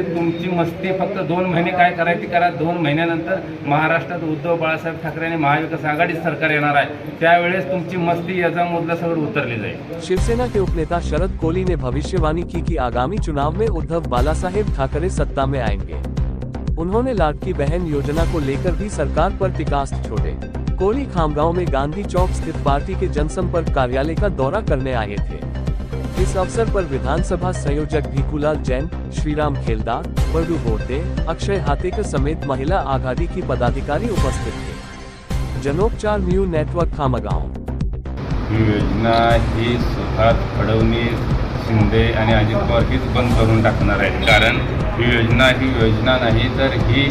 मस्ती फक्त दोन महिने काय करायची करा. दोन महिन्यानंतर महाराष्ट्रात उद्धव बाळासाहेब ठाकरे आणि महाविकास आघाडी सरकार येणार आहे. त्यावेळेस तुमची मस्ती यजा मुदला सगळं उतरली जाईल. शिवसेना के उपनेता शरद कोली ने भविष्यवाणी की कि आगामी चुनाव में उद्धव बालासाहेब ठाकरे सत्ता में आएँगे। उन्होंने लाडकी बहन योजना को लेकर भी सरकार पर टिकास्त छोड़े। कोली खामगांव में गांधी चौक स्थित पार्टी के जनसंपर्क कार्यालय का दौरा करने आए थे। इस अवसर पर विधानसभा संयोजक भिकुलाल जैन श्रीराम खेलदार बड़ू बोर्डे अक्षय हातेकर समेत महिला आघाड़ी की पदाधिकारी उपस्थित थे। जनोपचार न्यू नेटवर्क खामगांव। ही योजना ही सुधार फडणवीस शिंदे आणि अजित पवार हीच बंद करून टाकणार आहे कारण ही योजना ही योजना नाही तर ही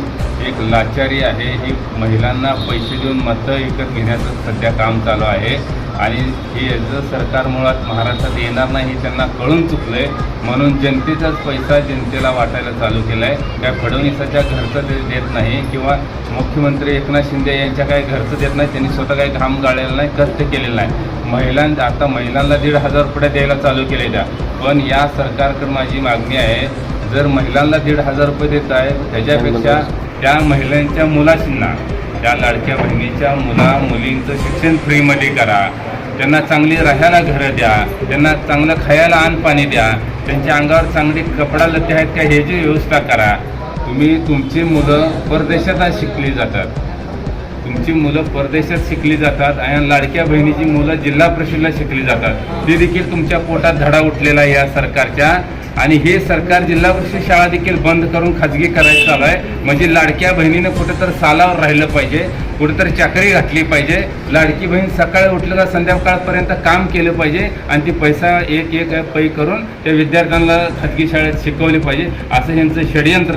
एक लाचारी आहे. ही महिलांना पैसे देऊन मतं विकत घेण्याचं सध्या काम चालू आहे. आणि ही याचं सरकार मुळात महाराष्ट्रात येणार नाही हे त्यांना कळून चुकलं आहे म्हणून जनतेचाच पैसा जनतेला वाटायला चालू केला आहे काय फडणवीसाच्या घरचं ते देत नाही किंवा मुख्यमंत्री एकनाथ शिंदे यांच्या काही घरचं देत नाही त्यांनी स्वतः काही घाम गाळलेला नाही कष्ट केलेलं नाही. महिलांना आता महिलांना दीड हजार रुपये द्यायला चालू केले त्या. पण या सरकारकडे माझी मागणी आहे जर महिलांना दीड हजार रुपये देत आहे त्याच्यापेक्षा त्या महिलांच्या मुलाशींना त्या लाडक्या बहिणीच्या मुला मुलींचं शिक्षण फ्रीमध्ये करा. त्यांना चांगली राहायला घरं द्या. त्यांना चांगलं खायला अन्न पाणी द्या. त्यांच्या अंगावर चांगली कपडा लत्ते आहेत का ह्याची व्यवस्था करा. तुम्ही तुमची मुलं परदेशात शिकली जातात. तुमची मुलं परदेशात शिकली जातात आणि लाडक्या बहिणीची मुलं जिल्हा परिषदला शिकली जातात. ते देखील तुमच्या पोटात धडा उठलेला या सरकारच्या आणि हे सरकार जिल्हा परिषद शाळा देखील बंद करून खाजगी करायचं चालू आहे. म्हणजे लाडक्या बहिणीनं कुठेतरी सालावर राहिलं पाहिजे कुठेतरी चाकरी घातली पाहिजे. लाडकी बहीण सकाळी उठलं का संध्याकाळपर्यंत काम केलं पाहिजे आणि ती पैसा एक एक पै करून त्या विद्यार्थ्यांना खाजगी शाळेत शिकवली पाहिजे. असं यांचं षडयंत्र